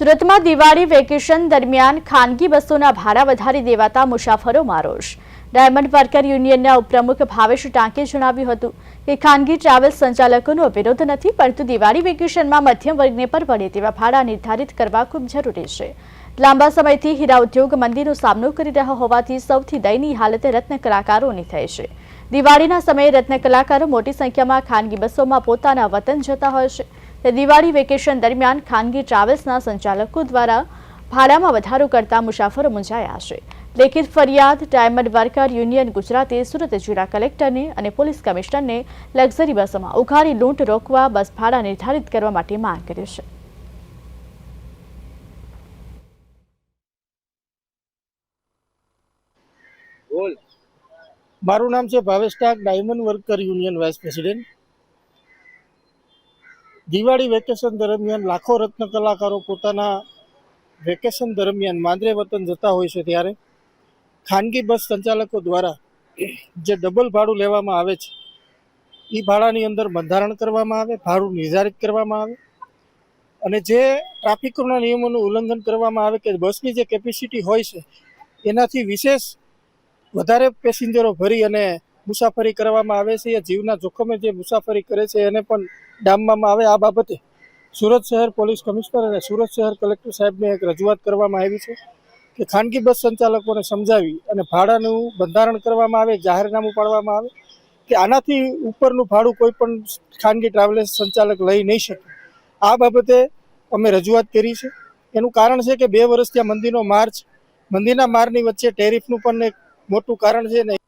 સુરતમાં દિવાળી વેકેશન દરમિયાન ખાનગી બસોના ભાડા વધારી દેવાતા મુસાફરોમાં રોષ ડાયમંડ વર્કર યુનિયનના ઉપપ્રમુખ ભાવેશ ટાંકે જણાવ્યું હતું કે ખાનગી ટ્રાવેલ્સ સંચાલકોનો વિરોધ નથી, પરંતુ દિવાળી વેકેશનમાં મધ્યમ વર્ગને પર પડે તેવા ભાડા નિર્ધારિત કરવા ખૂબ જરૂરી છે. લાંબા સમયથી હીરા ઉદ્યોગ મંદીનો સામનો કરી રહ્યો હોવાથી સૌથી દયનીય હાલત રત્ન કલાકારોની થઈ છે. દિવાળીના સમયે રત્ન કલાકારો મોટી સંખ્યામાં ખાનગી બસોમાં પોતાના વતન જતા હોય છે. દિવાળી વેકેશન દરમિયાન ખાનગી ટ્રાવેલ્સના સંચાલકો દ્વારા ભાડામાં વધારો કરતા મુસાફરો મૂંઝાયા છે. લેખિત ફરિયાદ ડાયમંડ વર્કર, યુનિયન ગુજરાતે સુરત જિલ્લા કલેક્ટરને અને પોલીસ કમિશનરને લક્ઝરી બસોમાં ઉઘાડી લૂંટ રોકવા, બસ ભાડા નિર્ધારિત કરવા માટે માંગ કરી છે. મારું નામ છે Bhavesh Tak, diamond worker, union vice president. Diwali vacation દરમિયાન લાખો રત્ન કલાકારો પોતાના વેકેશન દરમિયાન માંદરે વતન જતા હોય છે ત્યારે ખાનગી બસ સંચાલકો દ્વારા જે ડબલ ભાડું લેવામાં આવે છે એ ભાડાની અંદર બંધારણ કરવામાં આવે, ભાડું નિર્ધારિત કરવામાં આવે અને જે ટ્રાફિકના નિયમોનું ઉલ્લંઘન કરવામાં આવે કે બસની જે કેપેસિટી હોય છે, એનાથી વિશેષ વધારે પેસેન્જરો ભરી અને મુસાફરી કરવામાં આવે છે, એ જીવના જોખમે જે મુસાફરી કરે છે, એને પણ ડામવામાં આવે. આ બાબતે સુરત શહેર પોલીસ કમિશનર અને સુરત શહેર કલેક્ટર સાહેબને એક રજૂઆત કરવામાં આવી છે કે ખાનગી બસ સંચાલકોને સમજાવી અને ભાડાનું બંધારણ કરવામાં આવે, જાહેરનામું પાડવામાં આવે, કે આનાથી ઉપરનું ભાડું કોઈ પણ ખાનગી ટ્રાવેલ્સ સંચાલક લઈ નહીં શકે. આ બાબતે અમે રજૂઆત કરી છે. એનું કારણ છે કે બે વર્ષ ત્યાં મંદીનો માર્ચ મંદીના મારની વચ્ચે ટેરિફનું પણ એક મોટું કારણ છે ને